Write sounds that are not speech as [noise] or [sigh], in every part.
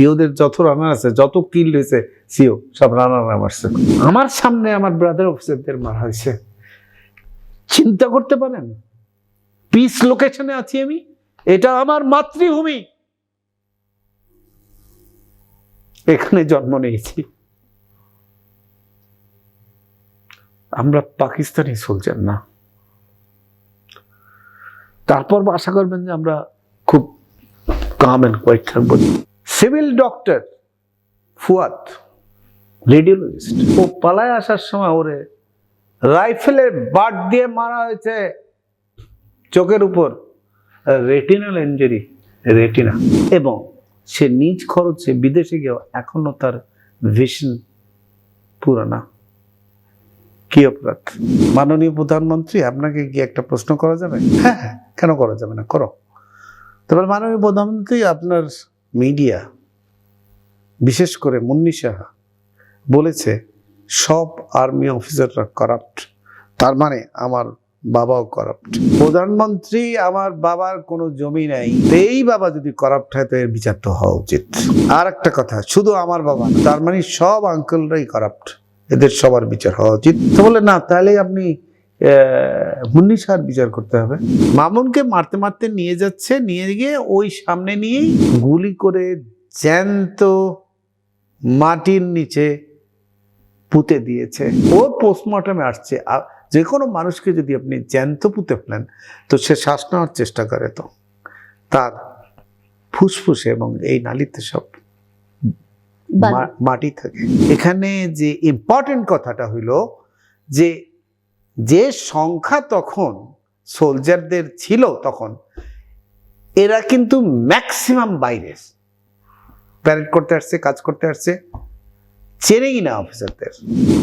সিওদের যত রানার আছে, যত কিল হয়েছে, সিও সব রানার মারছে আমার সামনে আমার ব্রাদার অফিসারদের মারা হয়েছে। চিন্তা করতে পারেন? পিস লোকেশনে আছি আমি। এটা আমার মাতৃভূমি। এখানে জন্ম নিয়েছি। আমরা পাকিস্তানি সোলজার না। তারপর আশা করবেন যে আমরা খুব কাম অ্যান্ড কোয়াইট থাকব। Civil doctor Fuad, radiologist. ও পালায় আসার সময় ওরে রাইফেলের বাট দিয়ে মারা হয়েছে চোখের উপর। Retinal injury retina. এবং সে নিজ খরচে বিদেশে গিয়েও এখনও তার ভিশন পুরানা। কি অপরাধ? মাননীয় প্রধানমন্ত্রী, আপনাকে কি একটা প্রশ্ন করা যাবে? হ্যাঁ হ্যাঁ কেন করা যাবে না? করো। তারপর মাননীয় প্রধানমন্ত্রী, আপনার মিডিয়া, বিশেষ করে মুন্নি সাহা, বলেছে, সব আর্মি অফিসাররা করাপ্ট তার মানে আমার বাবাও করাপ্ট প্রধানমন্ত্রী, আমার বাবার কোনো জমি নেই। এই বাবা যদি করাপ্ট হয়, তো এর বিচার তো হওয়া উচিত। আর একটা কথা, শুধু আমার বাবা তার মানে সব আঙ্কেলরাই করাপ্ট এদের সবার বিচার হওয়া উচিত। তো বলে না, তাহলে আপনি মুন্নি সার বিচার করতে হবে। মামুনকে মারতে মারতে নিয়ে যাচ্ছে নিয়ে গিয়ে ওই সামনে নিয়েই গুলি করে জ্যান্ত মাটির নিচে পুঁতে দিয়েছে। ও পোস্টমর্টমে আসছে। যে কোনো মানুষকে যদি আপনি জ্যান্ত পুঁতে ফেলেন তো সে শ্বাস নেওয়ার চেষ্টা করে তো। তার ফুসফুসে এবং এই নালিতে সব মা- মাটি থাকে। এখানে যে ইম্পর্টেন্ট কথাটা হইল যে যে সংখ্যা তখন সোলজারদের ছিল তখন, এরা কিন্তু ম্যাক্সিমাম বাইরে প্যারেড করতে আসছে, কাজ করতে আসছে, চেনেই না অফিসারদের।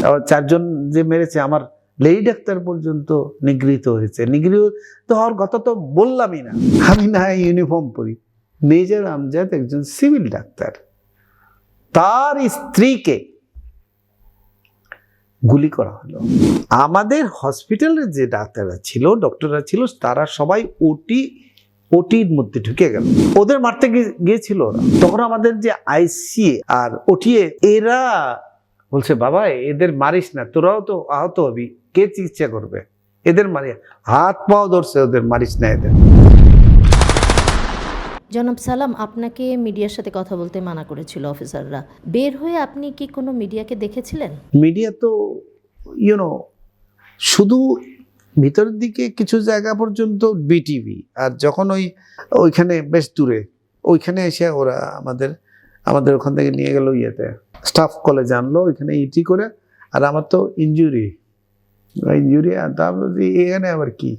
আবার চারজন যে মেরেছে, আমার লেডি ডাক্তার পর্যন্ত নিগৃহীত হয়েছে। নিগৃহীত হওয়ার কথা তো বললামই না। আমি না ইউনিফর্ম পরি। মেজর আমজাদ একজন সিভিল ডাক্তার। তার স্ত্রীকে গুলি করা হলো। আমাদের হসপিটালের যে ডাক্তাররা ছিল ডক্টররা ছিল, তারা সবাই ওটি ওটির মধ্যে ঢুকে গেল। ওদের মারতে গিয়ে- গিয়েছিল তখন আমাদের যে আইসিএ আর ওটিএ এরা বলছে, বাবা, এদের মারিস না, তোরাও তো আহত হবি, কে চিকিৎসা করবে? এদের মারি হাত পাও ধরছে, ওদের মারিস না এদের। জনাব সালাম আপনাকে মিডিয়ার সাথে কথা বলতে মানা করেছিল অফিসাররা। বের হয়ে আপনি কি কোনো মিডিয়াকে দেখেছিলেন? মিডিয়া তো ইউনো শুধু ভিতরের দিকে কিছু জায়গা পর্যন্ত বিটিভি আর যখন ওই ওইখানে বেশ দূরে ওইখানে এসে ওরা আমাদের আমাদের ওখান থেকে নিয়ে গেল ইয়েতে। স্টাফ কলেজে আনলো ওইখানে ইটি করে। আর আমার তো ইঞ্জুরি ইঞ্জুরি আর তারপর এখানে আবার কি?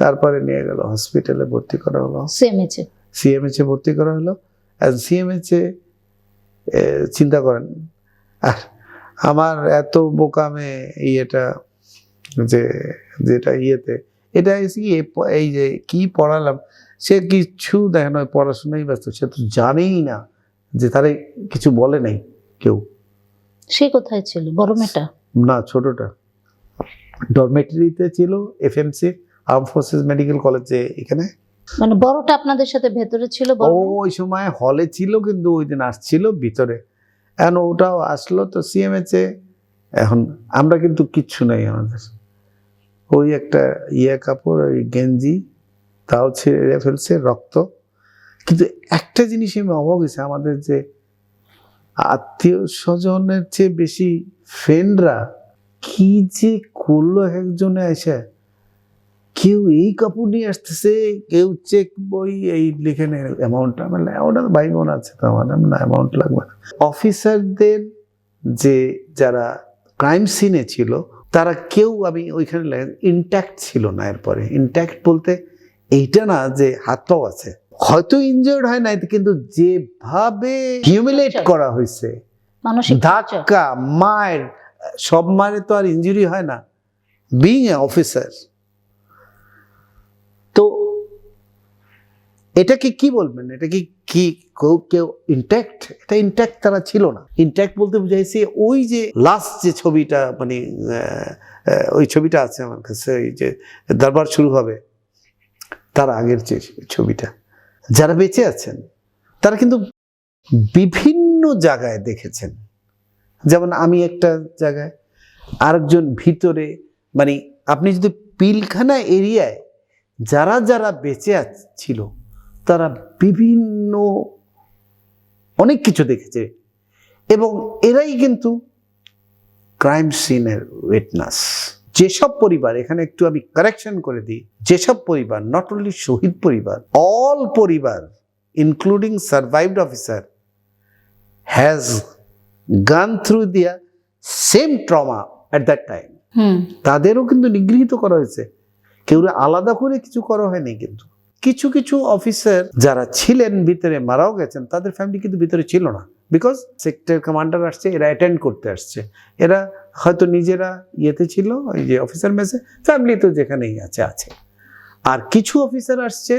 তারপরে নিয়ে গেল হসপিটালে ভর্তি করা হলো। সেমেছে সিএমএইচে ভর্তি করা হলো আর সিএমএইচে চিন্তা করেন। আর আমার এত বোকামে ইয়েটা যে যেটা ইয়েতে এটা কি এই যে কি পড়ালাম সে কিছু দেখে নয় পড়াশোনাই ব্যস্ত সে তো জানেই না যে তারে কিছু বলে নাই কেউ। সে কোথায় ছিল? বড় মেয়েটা? না ছোটটা। ডরমেটরিতে ছিল এফএমসি আর্ম ফোর্সেস মেডিকেল কলেজে এখানে। মানে বড়টা আপনাদের সাথে ভেতরে ছিল ওই সময় হলে ছিল কিন্তু ওই দিন আসছিল ভিতরে। এখন ওটাও আসলো তো সিএমএচে এখন আমরা কিন্তু কিচ্ছু নাই আমাদের। ওই একটা ইয়ে কাপড়, ওই গেঞ্জি, তাও ছেড়ে ফেলছে রক্ত। কিন্তু একটা জিনিস আমি অবাক হয়েছে, আমাদের যে আত্মীয় স্বজনের চেয়ে বেশি ফ্রেন্ডরা কি যে করল একজনে এসে। কেউ এই কাপড় নিয়ে আসতেছে কেউ চেক বই এই লিখে নেয় অ্যামাউন্টটা আমার তো ভাই বোন আছে তো আমার না অ্যামাউন্ট লাগবে না। অফিসারদের যে যারা ক্রাইম সিনে ছিল তারা কেউ আমি ওইখানে ইনট্যাক্ট ছিল না এরপরে। ইনট্যাক্ট বলতে এইটা না যে হাত পাও আছে। হয়তো ইনজিওর্ড হয় নাই কিন্তু যেভাবে হিউমিলেট করা হয়েছে ধাক্কা মায়ের সব মায়ের তো আর ইঞ্জুরি হয় না। বিং এ অফিসার এটাকে কি বলবেন? এটা কি কি কেউ কেউ ইনট্যাক্ট এটা ইনট্যাক্ট তারা ছিল না। ইনট্যাক্ট বলতে বুঝাইছে ওই যে লাস্ট যে ছবিটা মানে ওই ছবিটা আছে আমার কাছে, ওই যে দরবার শুরু হবে, তার আগের যে ছবিটা। যারা বেঁচে আছেন, তারা কিন্তু বিভিন্ন জায়গায় দেখেছেন। যেমন আমি একটা জায়গায়, আরেকজন ভিতরে মানে আপনি যদি পিলখানা এরিয়ায় যারা যারা বেঁচে ছিল তারা বিভিন্ন অনেক কিছু দেখেছে এবং এরাই কিন্তু ক্রাইম সিনের উইটনেস যেসব পরিবার এখানে একটু আমি কারেকশন করে দিই যেসব পরিবার নট অনলি শহীদ পরিবার অল পরিবার including survived officer has gone through the same trauma at that time hmm. তাদেরও কিন্তু নিগৃহীত করা হয়েছে। কেউ আলাদা করে কিছু করা হয়নি কিন্তু। কিছু কিছু অফিসার যারা ছিলেন, ভিতরে মারাও গেছেন, তাদের ফ্যামিলি কিন্তু ভিতরে ছিল না। বিকজ সেক্টর কমান্ডার আসছে, এরা অ্যাটেন্ড করতে আসছে। এরা হয়তো নিজেরা ইয়েতে ছিল, ওই যে অফিসার মেসে ফ্যামিলি তো যেখানেই আছে আছে। আর কিছু অফিসার আসছে,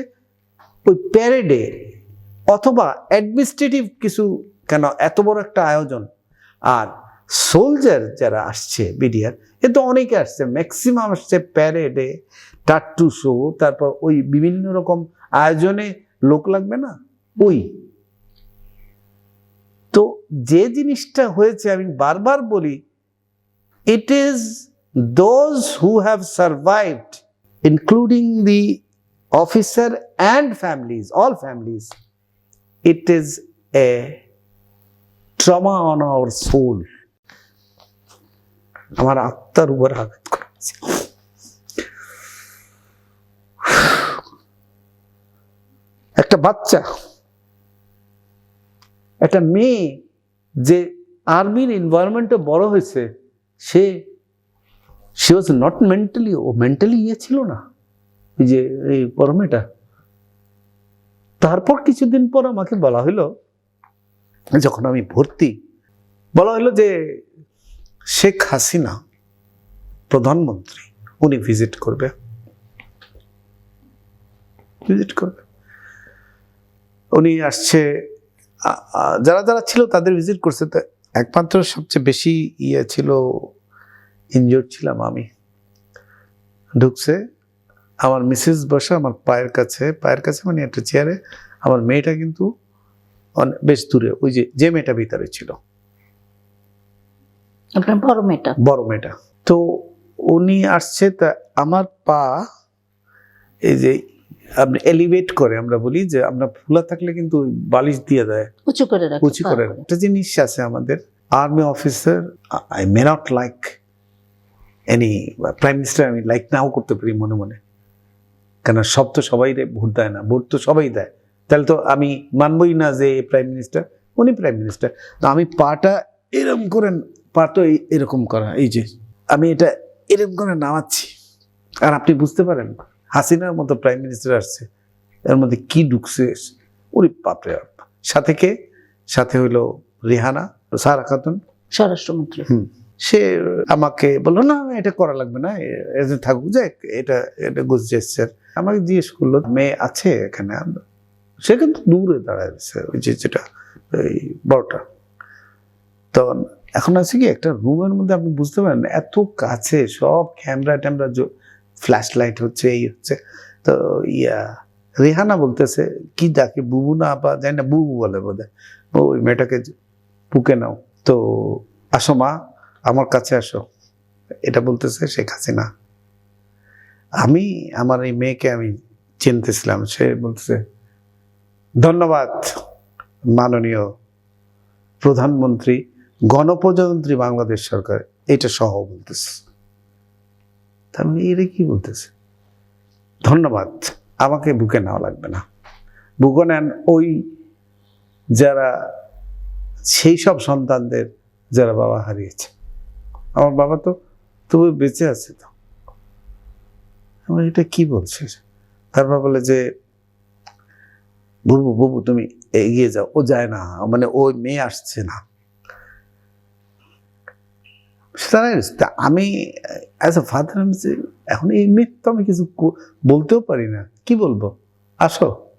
ওই প্যারেডে অথবা অ্যাডমিনিস্ট্রেটিভ কিছু কেন, এত বড় একটা আয়োজন। আর সোলজার যারা আসছে বিডিআর এ তো অনেকে আসছে ম্যাক্সিমাম আসছে প্যারেডে টাট্টু শো তারপর ওই বিভিন্ন রকম আয়োজনে লোক লাগবে না? ওই। তো যে জিনিসটা হয়েছে, আমি বারবার বলি it is those who have survived including the officer and families all families it is a trauma on our soul আমার আত্মার উপর আঘাত করেছে। একটা বাচ্চা, একটা মেয়ে যে আর্মির এনভায়রনমেন্টে বড় হয়েছে, সে সে ওয়াজ নট মেন্টালি ও মেন্টালি ইয়ে ছিল না, এই যে, এই পরমেটা তারপর কিছুদিন পর আমাকে বলা হলো, যখন আমি ভর্তি, বলা হলো যে শেখ হাসিনা প্রধানমন্ত্রী, উনি ভিজিট করবে। ভিজিট করবে। উনি আসছে যারা যারা ছিল তাদের ভিজিট করছে। তো একমাত্র সবচেয়ে বেশি ইয়ে ছিল ইনজোর ছিলাম আমি। ঢুকছে আমার মিসেস বসা আমার পায়ের কাছে পায়ের কাছে মানে একটা চেয়ারে আমার মেয়েটা কিন্তু অনে- বেশ দূরে ওই যে যে মেয়েটা ভিতরে ছিল। আপনার বড় মেয়েটা? বড় মেয়েটা। তো উনি আসছে তা আমার পা এই যে এলিভেট করে আমরা বলি যে আমরা ফুলা থাকলে কিন্তু বালিশ দিয়ে দেয়। উঁচু করে রাখে উঁচু করে একটা জিনিস আছে আমাদের army officer I may not like any prime minister আমি লাইক নাও করতে পারি মনে মনে। কেন সব তো সবাই রে- ভোট দেয় না ভোট তো সবাই দেয়। তাহলে তো আমি মানবই না যে প্রাইম মিনিস্টার উনি প্রাইম মিনিস্টার তো আমি পাটা এরকম করে পা তো এরকম করা এই যে আমি এটা এরকম করে নামাচ্ছি। আর আপনি বুঝতে পারেন হাসিনার মতো প্রাইম মিনিস্টার আসছে এর মধ্যে কি ঢুকছে? ওরে বাপরে বাপ। সাথে কে? সাথে হইল রেহানা সারা খাতুন। স্বরাষ্ট্রমন্ত্রী। সে আমাকে বলল না এটা করা লাগবে না এ- এ যে থাকুক যাক এটা এটা গুজ জেস্টার আমাকে জিজ্ঞেস করল মেয়ে আছে এখানে? সে কিন্তু দূরে দাঁড়ায় রয়েছে ওই যে যেটা ওই বড়টা। তখন এখন আছে কি একটা রুমের মধ্যে আপনি বুঝতে পারেন এত কাছে সব ক্যামেরা ট্যামেরা ফ্ল্যাশ লাইট হচ্ছে, এই হচ্ছে। তো ইয়া, রেহানা বলতেছে, কি ডাকে, বুবু না বা জানি না, বুবু বলে বোধ ওই মেয়েটাকে বুকে নাও। তো আসো মা, আমার কাছে আসো। এটা বলতেছে শেখ হাসিনা। আমি, আমার এই মেয়েকে আমি চিনতেছিলাম। সে বলতেছে, ধন্যবাদ, মাননীয় প্রধানমন্ত্রী, গণপ্রজাতন্ত্রী বাংলাদেশ সরকার। এটা সহ বলতেছে। তার মানে এরা কি বলতেছে? ধন্যবাদ, আমাকে বুকে নেওয়া লাগবে না। বুকে নেন ওই যারা, সেই সব সন্তানদের যারা বাবা হারিয়েছে। আমার বাবা তো তবু বেঁচে আছে তো। আমার এটা কি বলছিস তারপর বলে যে, বুবু বুবু, তুমি এগিয়ে যাও। ও যায় না মানে ওই মেয়ে আসছে না। আমি অ্যাজ এ ফাদার আমি যে, এখন এই মেয়ে তো আমি কিছু বলতেও পারি না। কি বলব? আসো।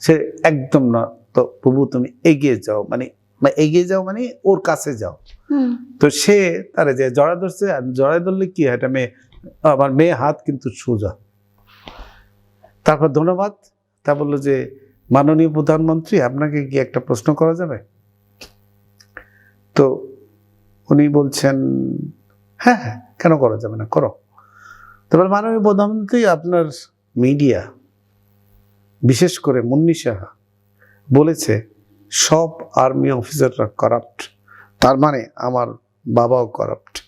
সে একদম না। তো প্রভু তুমি এগিয়ে যাও। মানে এগিয়ে যাও মানে ওর কাছে যাও। হুম। তো সে তারে যে জড়া ধরছে আর জড়ায় ধরলে কি হয়? এটা মেয়ে আমার মেয়ে হাত কিন্তু সোজা। তারপর ধন্যবাদ। তা বলল যে মাননীয় প্রধানমন্ত্রী আপনাকে কি একটা প্রশ্ন করা যাবে? তো উনি বলছেন হ্যাঁ হ্যাঁ কেন করা যাবে না? করো। তারপর মাননীয় প্রধানমন্ত্রী, আপনার মিডিয়া, বিশেষ করে মুন্নি সাহা, বলেছে, সব আর্মি অফিসাররা করাপ্ট, তার মানে আমার বাবাও করাপ্ট।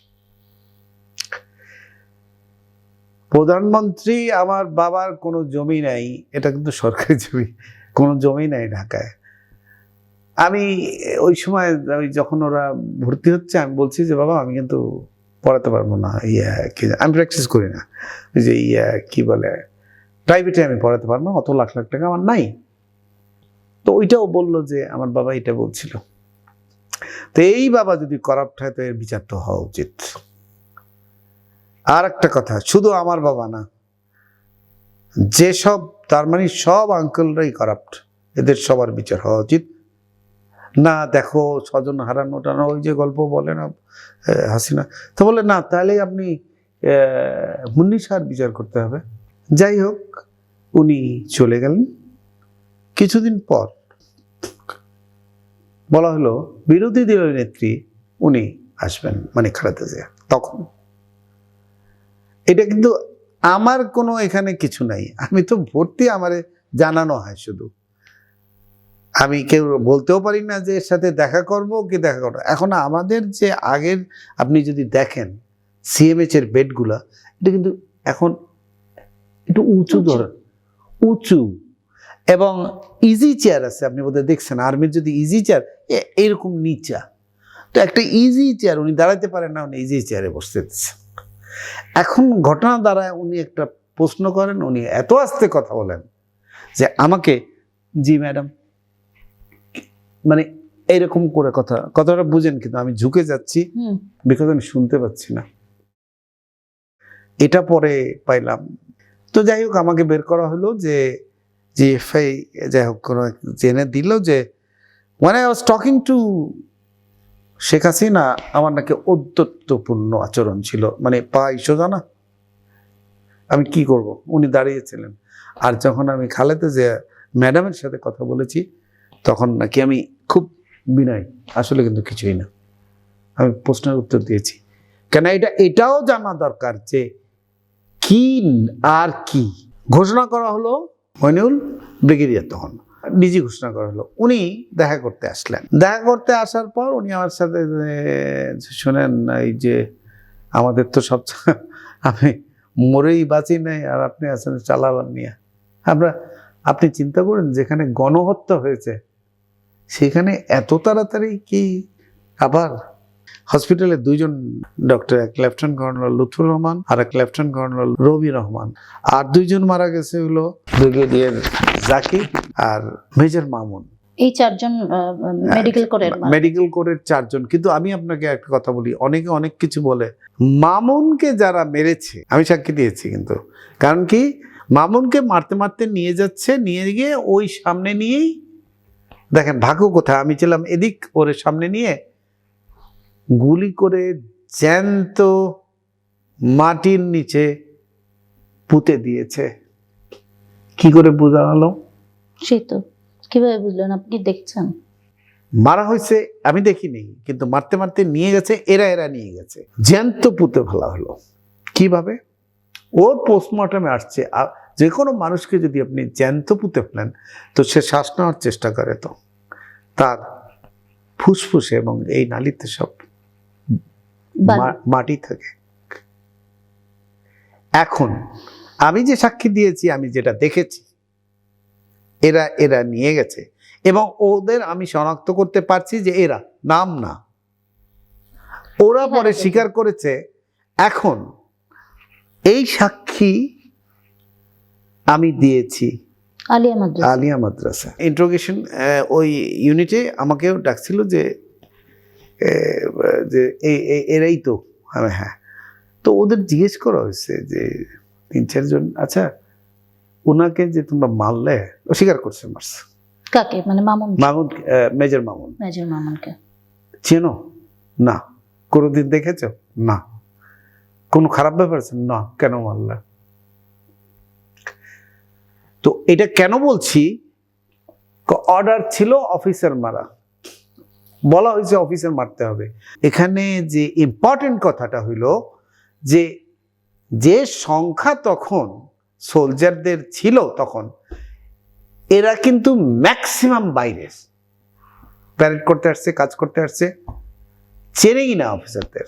প্রধানমন্ত্রী, আমার বাবার কোনো জমি নাই, এটা কিন্তু সরকারি জমি, কোনো জমি নাই ঢাকায়। আমি ওই সময় ওই যখন ওরা ভর্তি হচ্ছে, আমি বলছি যে, বাবা, আমি কিন্তু পড়াতে পারব না, ইয়া কি আমি প্র্যাকটিস করি না। ওই যে, ইয়া কি বলে প্রাইভেটে আমি পড়াতে পারব না, অত লাখ লাখ টাকা আমার নাই। তো ওইটাও বলল যে, আমার বাবা এটা বলছিল। তো এই বাবা যদি করাপ্ট হয়, তো এর বিচার তো হওয়া উচিত। আর একটা কথা, শুধু আমার বাবা না, যেসব, তার মানে সব আঙ্কেলরাই করাপ্ট এদের সবার বিচার হওয়া উচিত। না, দেখো স্বজন হারানো টানো ওই যে গল্প বলে না হাসিনা। তো বলে, না তাহলে আপনি মুন্নি সার বিচার করতে হবে। যাই হোক, উনি চলে গেলেন। কিছুদিন পর বলা হলো, বিরোধী দলীয় নেত্রী উনি আসবেন মানে খালেদা জিয়া তখন। এটা কিন্তু আমার কোনো এখানে কিছু নাই। আমি তো ভর্তি, আমারে জানানো হয় শুধু। আমি কেউ বলতেও পারি না যে এর সাথে দেখা করব কি দেখা করব এখন আমাদের যে আগের আপনি যদি দেখেন সিএমএইচ এর বেডগুলা এটা কিন্তু এখন একটু উঁচু। ধরেন উঁচু। এবং ইজি চেয়ার আছে আপনি বোধহয় দেখছেন আর্মির যদি ইজি চেয়ার এরকম নিচা। তো একটা ইজি চেয়ার উনি দাঁড়াতে পারেন না উনি ইজি চেয়ারে বসতে দিচ্ছেন এখন ঘটনা দ্বারা উনি একটা প্রশ্ন করেন উনি এত আস্তে কথা বলেন যে আমাকে জি ম্যাডাম মানে এইরকম করে কথা কথাটা বুঝেন কিন্তু আমি ঝুঁকে যাচ্ছি বিকজ আমি শুনতে পাচ্ছি না। এটা পরে পাইলাম। তো যাই হোক আমাকে বের করা হলো যে যে এফআই যাই হোক কোনো জেনে দিল যে মানে I was talking to Sheikh Hasina আমার নাকি ঔদ্ধত্যপূর্ণ আচরণ ছিল। মানে পা সোজা না আমি কি করব? উনি দাঁড়িয়েছিলেন। আর যখন আমি খালেতে যে ম্যাডামের সাথে কথা বলেছি তখন নাকি আমি খুব বিনয়। আসলে কিন্তু কিছুই না। আমি প্রশ্নের উত্তর দিয়েছি। কেন এটা, এটাও জানা দরকার যে কি আর কি। ঘোষণা করা হলো মইনুল ব্রিগেডিয়ার তখন। ডিজি ঘোষণা করা হলো। উনি দেখা করতে আসলেন। দেখা করতে আসার পর উনি আমার সাথে শোনেন, এই যে আমাদের তো সব [laughs] আমি মরেই বাঁচি নাই আর আপনি আছেন চালাবার নিয়ে আমরা, আপনি চিন্তা করেন যেখানে গণহত্যা হয়েছে সেখানে এত তাড়াতাড়ি কি আবার হসপিটালে দুইজন ডক্টর এক লেফটেন্যান্ট কর্নেল লুৎফুর রহমান আর এক লেফটেন্যান্ট কর্নেল রবি রহমান। আর দুইজন মারা গেছে হলো ব্রিগেডিয়ার জাকির আর মেজর মামুন। এই চারজন মেডিকেল করে মেডিকেল কোরের চারজন। কিন্তু আমি আপনাকে একটা কথা বলি অনেকে অনেক কিছু বলে মামুনকে যারা মেরেছে আমি সাক্ষী দিয়েছি কিন্তু কারণ কি মামুনকে মারতে মারতে নিয়ে যাচ্ছে নিয়ে গিয়ে ওই সামনে নিয়েই দেখেন ভাগ্য কোথায়? আমি ছিলাম এদিক ওরে সামনে নিয়ে গুলি করে জ্যান্ত মাটির নিচে পুঁতে দিয়েছে। কি করে বোঝা হলো? সেই তো। কীভাবে বুঝলেন? আপনি দেখছেন? মারা হয়েছে আমি দেখিনি কিন্তু মারতে মারতে নিয়ে গেছে এরা এরা নিয়ে গেছে। জ্যান্ত পুঁতে ফেলা হলো। কীভাবে? ওর পোস্টমর্টমে আসছে। আর যে কোনো মানুষকে যদি আপনি জ্যান্ত পুঁতে ফেলেন তো সে শ্বাস নেওয়ার চেষ্টা করে তো। তার ফুসফুসে এবং এই নালিতে সব মাটি থাকে। এখন আমি যে সাক্ষী দিয়েছি আমি যেটা দেখেছি এরা এরা নিয়ে গেছে এবং ওদের আমি শনাক্ত করতে পারছি যে এরা নাম না। ওরা পরে হ্যাঁ, স্বীকার করেছে এখন এই সাক্ষী আমি দিয়েছি। আলিয়া মাদ্রাসা। আলিয়া মাদ্রাসা। ইন্ট্রোগেশন ওই ইউনিটে আমাকেও ডাকছিল যে যে এরাই তো। আমি হ্যাঁ। তো ওদের জিজ্ঞেস করা হয়েছে যে তিন চারজন আচ্ছা ওনাকে যে তোমরা মারলে স্বীকার করছে মারছে কাকে? মানে Mamun Mamun ah, major Mamun. Major মামুনকে। চেনো? না। কোনোদিন দেখেছ? না। কোনো খারাপ ব্যাপার আছে? না। কেন মারলা? তো এটা কেন বলছি? অর্ডার ছিল অফিসার মারা। বলা হয়েছে অফিসার মারতে হবে। এখানে যে ইম্পর্টেন্ট কথাটা হইল যে যে সংখ্যা তখন সোলজারদের ছিল তখন, এরা কিন্তু ম্যাক্সিমাম বাইরে। প্যারেড করতে আসছে, কাজ করতে আসছে। চেনেই না অফিসারদের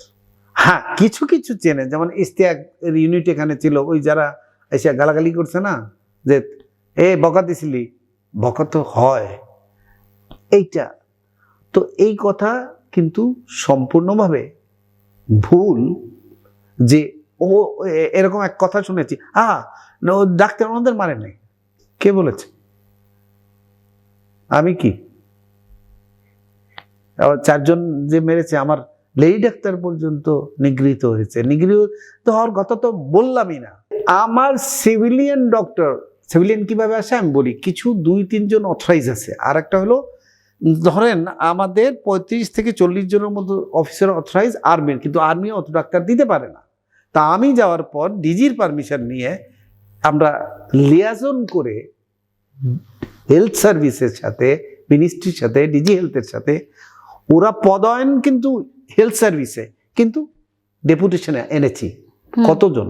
হ্যাঁ কিছু কিছু চেনে। যেমন ইস্তিয়াক ইউনিট এখানে ছিল, ওই যারা এসে গালাগালি করছে না, যে এ, বকা দিছিলি? বকা তো হয়। এইটা। তো এই কথা কিন্তু সম্পূর্ণভাবে ভুল যে ও এরকম এক কথা শুনেছি। আহ ডাক্তার ওনাদের মারে নাই কে বলেছে? আমি কি? চারজন যে মেরেছে, আমার লেডি ডাক্তার পর্যন্ত নিগৃহীত হয়েছে। নিগৃহীত হওয়ার কথা তো বললামই না। আমার সিভিলিয়ান ডক্টর সিভিলিয়ান কীভাবে আসে আমি বলি কিছু দুই তিনজন অথরাইজ আছে। আর একটা হলো ধরেন আমাদের পঁয়ত্রিশ থেকে চল্লিশ জনের মতো অফিসার অথরাইজ আর্মির কিন্তু আর্মি অত ডাক্তার দিতে পারে না। তা আমি যাওয়ার পর ডিজির পারমিশন নিয়ে আমরা লিয়াজন করে হেলথ সার্ভিসের সাথে মিনিস্ট্রির সাথে ডিজি হেলথের সাথে ওরা পদায়ন কিন্তু হেলথ সার্ভিসে কিন্তু ডেপুটেশনে এনেছি। কতজন?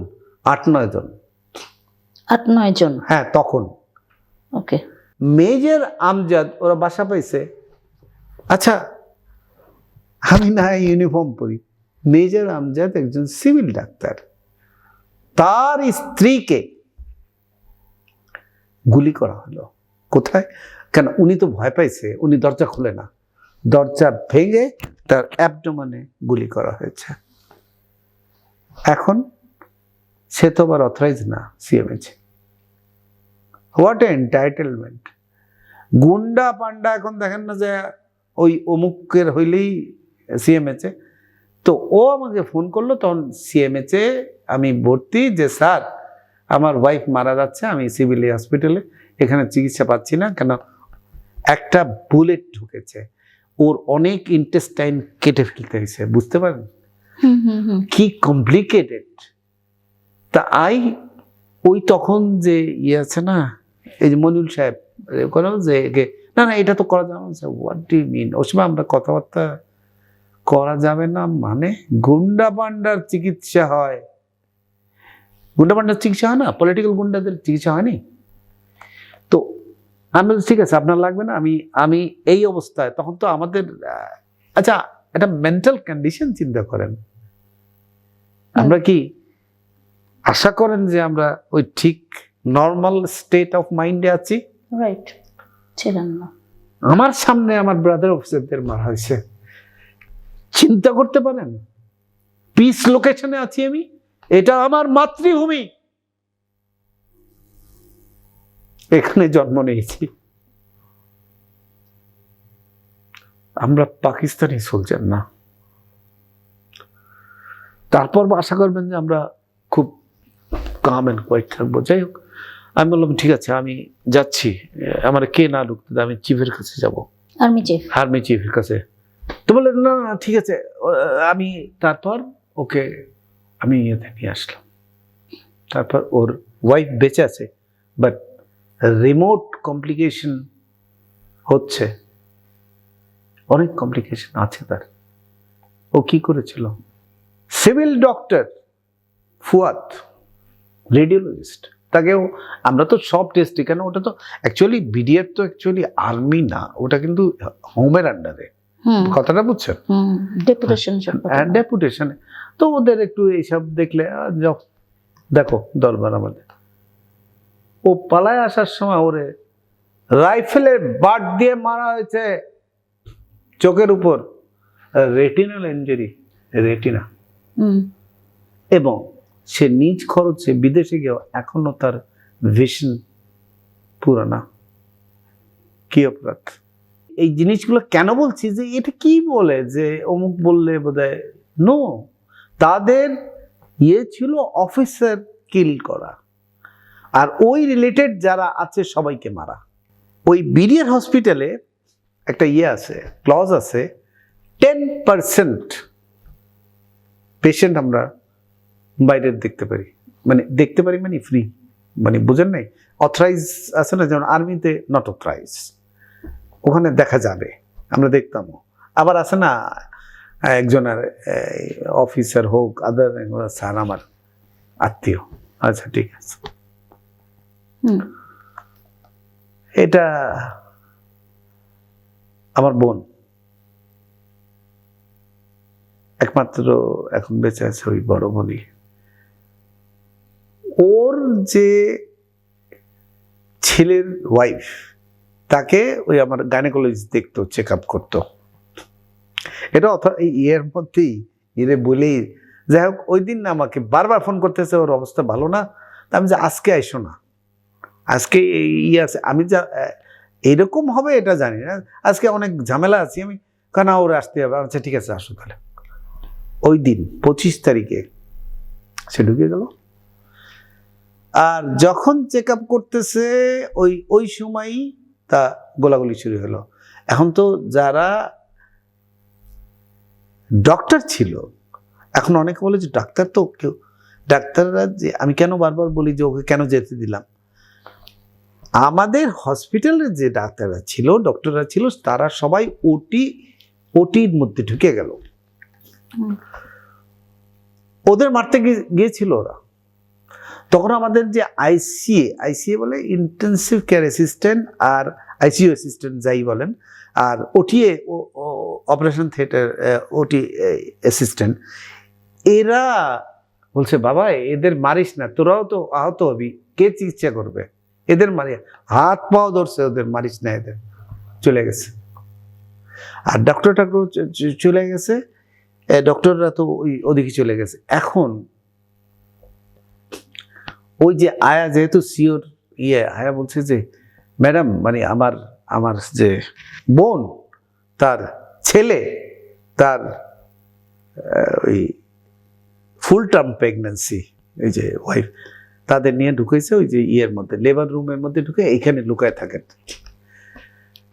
আট নয় জন। আট নয় জন। হ্যাঁ তখন। ওকে। মেজর আমজাদ ওরা বাসা পাইছে। আচ্ছা আমি না ইউনিফর্ম পরি। মেজর আমজাদ একজন সিভিল ডাক্তার। তার স্ত্রীকে গুলি করা হলো। কোথায়? কেন উনি তো ভয় পাইছে উনি দরজা খুলে না। দরজা ভেঙে তার অ্যাবডোমানে গুলি করা হয়েছে। এখন সে তো আবার অথরাইজ না সিএমএইচ হোয়াট এন্টাইটেলমেন্ট গুন্ডা পান্ডা এখন দেখেন না যে ওই অমুকের হইলেই সিএমএচে তো ও আমাকে ফোন করল তখন সিএমএচে আমি ভর্তি যে স্যার আমার ওয়াইফ মারা যাচ্ছে আমি সিভিল হসপিটালে এখানে চিকিৎসা পাচ্ছি না কেন? একটা বুলেট ঢুকেছে। ওর অনেক ইন্টেস্টাইন কেটে ফেলতে হয়েছে বুঝতে পারেন? কি কমপ্লিকেটেড তা আই ওই তখন যে ইয়ে আছে না, এই যে মনিউল সাহেব কোনো যে না না, এটা তো করা যাবে না হোয়াট ডি মিন ওই সময় আমরা কথাবার্তা করা যাবে না মানে গুন্ডা পান্ডার চিকিৎসা হয়। গুন্ডা পান্ডার চিকিৎসা হয় না? পলিটিক্যাল গুন্ডাদের চিকিৎসা হয়নি? তো আমি ঠিক আছে, আপনার লাগবে না, আমি আমি এই অবস্থায়। তখন তো আমাদের আচ্ছা একটা মেন্টাল কন্ডিশন চিন্তা করেন। আমরা কি আশা করেন যে আমরা ওই ঠিক নর্মাল স্টেট অফ মাইন্ডে আছি? রাইট ছিলেন না। আমার সামনে আমার ব্রাদার অফিসারদের মারা হয়েছে। চিন্তা করতে পারেন? পিস লোকেশনে আছি আমি। এটা আমার মাতৃভূমি। এখানে জন্ম নিয়েছি। আমরা পাকিস্তানি সোলজার না। তারপর আশা করবেন যে আমরা কাম অ্যান্ড কোয়াইট থাকব। যাই হোক আমি বললাম ঠিক আছে আমি যাচ্ছি। আমার কে না ঢুকতে আমি চিফের কাছে যাব। আর্মি চিফ আর্মি চিফের কাছে। তো বলে না না ঠিক আছে। আমি তারপর ওকে আমি ইয়েতে নিয়ে আসলাম। তারপর ওর ওয়াইফ বেঁচে আছে বাট রিমোট কমপ্লিকেশন হচ্ছে। অনেক কমপ্লিকেশন আছে তার। ও কি করেছিল? সিভিল ডক্টর ফুয়াদ রেডিওলজিস্ট তাকেও আমরা তো সব টেস্ট কেন ওটা তো অ্যাকচুয়ালি বিডিআর তো অ্যাকচুয়ালি আর্মি না ওটা কিন্তু হোমের আন্ডারে কথাটা বুঝছেন? ডেপুটেশন ডেপুটেশনে তো ওদের একটু এইসব দেখলে দেখো দরবার আমাদের। ও পালায় আসার সময় ওরে রাইফেলের বাট দিয়ে মারা হয়েছে চোখের উপর। রেটিনাল ইঞ্জুরি রেটিনা এবং সে নিজ খরচে বিদেশে গিয়েও এখনও তার ভিশন পুরানা। কি অপরাধ? এই জিনিসগুলো কেন বলছি? যে এটা কি বলে? যে অমুক বললে বোধহয় নো তাদের ইয়ে ছিল অফিসার কিল করা। আর ওই রিলেটেড যারা আছে সবাইকে মারা। ওই বিডিআর হসপিটালে একটা ইয়ে আছে ক্লজ আছে টেন পার্সেন্ট পেশেন্ট আমরা বাইরের দেখতে পারি। মানে দেখতে পারি মানে ফ্রি মানে বুঝেন নাই? অথরাইজ আছে না? যেমন আর্মিতে নট অথরাইজ ওখানে দেখা যাবে। আমরা দেখতাম। আবার আছে না? একজনের অফিসার হোক আদার স্যার আমার আত্মীয়। আচ্ছা ঠিক আছে। এটা আমার বোন। একমাত্র এখন বেঁচে আছে ওই বড় বোনই। ওর যে ছেলের ওয়াইফ তাকে ওই আমার গাইনোকোলজিস্ট দেখতো চেক আপ করতো। এটা অথ, এই ইয়ের মধ্যেই ইয়ে বলেই, যাই হোক, ওই দিন আমাকে বারবার ফোন করতেছে, ওর অবস্থা ভালো না। তা আমি যে আজকে আইসো না। আজকে এই ইয়ে আছে, আমি যা এরকম হবে এটা জানি না। আজকে অনেক ঝামেলা আছি আমি। কেন ওর আসতে হবে। আচ্ছা ঠিক আছে, আসো তাহলে। ওই দিন, পঁচিশ তারিখে সে ঢুকে গেল। আর যখন চেক আপ করতেছে ওই ওই সময়ই তা গোলাগুলি শুরু হলো। এখন তো যারা ডক্টর ছিল এখন অনেকে বলে যে ডাক্তার তো কেউ ডাক্তাররা যে আমি কেন বারবার বলি যে ওকে কেন যেতে দিলাম? আমাদের হসপিটালের যে ডাক্তাররা ছিল ডক্টররা ছিল তারা সবাই ওটি ওটির মধ্যে ঢুকে গেল। ওদের মারতে গিয়ে- গিয়েছিল ওরা। তখন আমাদের যে আইসিএ আইসিএ বলে ইন্টেন্সিভ কেয়ার অ্যাসিস্ট্যান্ট আর আইসিইউ অ্যাসিস্ট্যান্ট যাই বলেন, আর OTA operation theatre OT assistant এরা বলছে, বাবা, এদের মারিস না, তোরাও তো আহত হবি, কে চিকিৎসা করবে? এদের মারি হাত পাও ধরছে, ওদের মারিস না এদের, চলে গেছে। আর ডক্টর টাক্টর চলে গেছে ডক্টররা তো ওই ওদিকে চলে গেছে। এখন ওই যে আয়া যেহেতু সিওর ইয়ে আয়া বলছে যে, ম্যাডাম মানে আমার আমার যে বোন, তার ছেলে, তার ওই ফুল টার্ম প্রেগন্যান্সি, এই যে ওয়াইফ তাদের নিয়ে ঢুকেছে ওই যে ইয়ের মধ্যে লেবার রুমের মধ্যে ঢুকে এইখানে লুকায় থাকেন।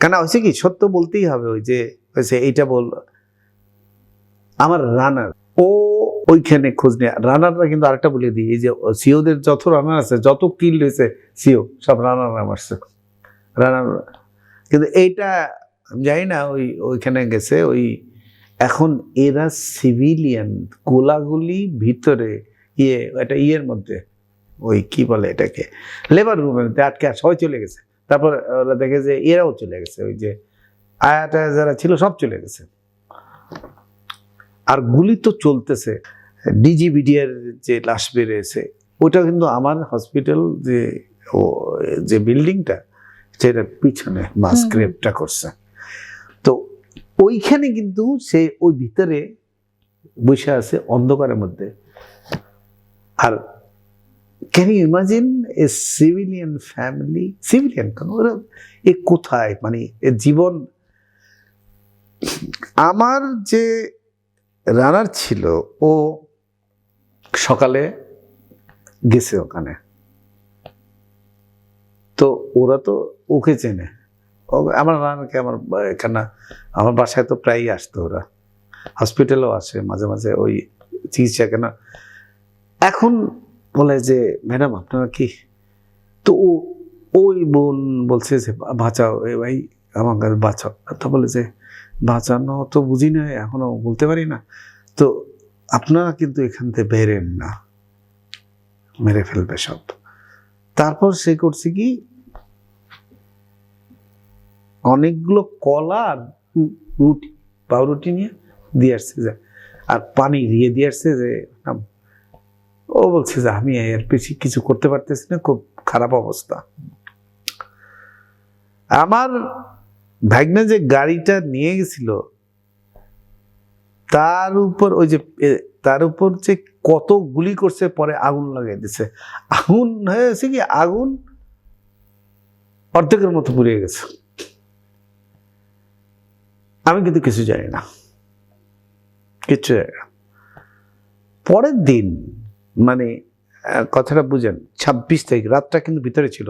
কেন, হয়েছে কি? সত্য বলতেই হবে ওই যে, হয়েছে, এইটা বল, আমার রানার, ও ওইখানে খোঁজ নেয়। রানাররা কিন্তু আরেকটা বলে দিই, এই যে সিওদের যত রানার আছে, যত কিল রয়েছে, সিও, সব রানাররা মারছে। রানার, কিন্তু এইটা জানি না, ওই ওইখানে গেছে, ওই এখন এরা সিভিলিয়ান গোলাগুলি ভিতরে ইয়ে এটা ইয়ের মধ্যে, ওই কি বলে এটাকে, লেবার রুমের মধ্যে আটকে সবাই চলে গেছে। তারপর ওরা দেখে যে এরাও চলে গেছে, ওই যে আয়াটা যারা ছিল, সব চলে গেছে। আর গুলি তো চলতেছে। ডিজিবিডিআর যে লাশ বেরিয়েছে ওটা কিন্তু আমার হসপিটাল যে ও যে বিল্ডিংটা সেটার পিছনে মাস হুম। করছে। তো ওইখানে কিন্তু সে ওই ভিতরে বসে আছে অন্ধকারের মধ্যে। আর can you imagine a civilian family civilian কেন? ওরা এ কোথায়? মানে এ জীবন আমার যে রানার ছিল, ও সকালে গেছে ওখানে। তো ওরা তো ওকে চেনে। আমার রানাকে আমার, এখানে আমার বাসায় তো প্রায়ই আসতো ওরা। হসপিটালেও আসে, মাঝে মাঝে ওই চিকিৎসা কেন? এখন বলে যে, ম্যাডাম, আপনারা কি? তো ও, ওই বোন বলছে যে, বাঁচাও, এ ভাই আমার বাঁচাও। তো বলে যে বাঁচানো তো বুঝি না, এখনও বলতে পারি না। তো আপনারা কিন্তু এখান থেকে বেরেন না। মেরে ফেলবে সব। তারপর সে করছে কি? অনেকগুলো কলা আর রুটি, পাউরুটি নিয়ে দিয়ে আসছে যে, আর পানি দিয়ে দিয়ে আসছে যে। ও বলছে যে, আমি এর বেশি কিছু করতে পারতেছি না, খুব খারাপ অবস্থা। আমার ভাগ্নে যে গাড়িটা নিয়ে গেছিল, তার উপর ওই যে তার উপর যে কত গুলি করছে, পরে আগুন লাগাই দিছে। আগুন হয়েছে কি, আগুন অর্ধেকের মতো পুড়িয়ে গেছে। আমি কিন্তু কিছু জানি না। কিচ্ছু জানি না। পরের দিন মানে কথাটা বুঝেন, ছাব্বিশ তারিখ, রাতটা কিন্তু ভিতরে ছিল।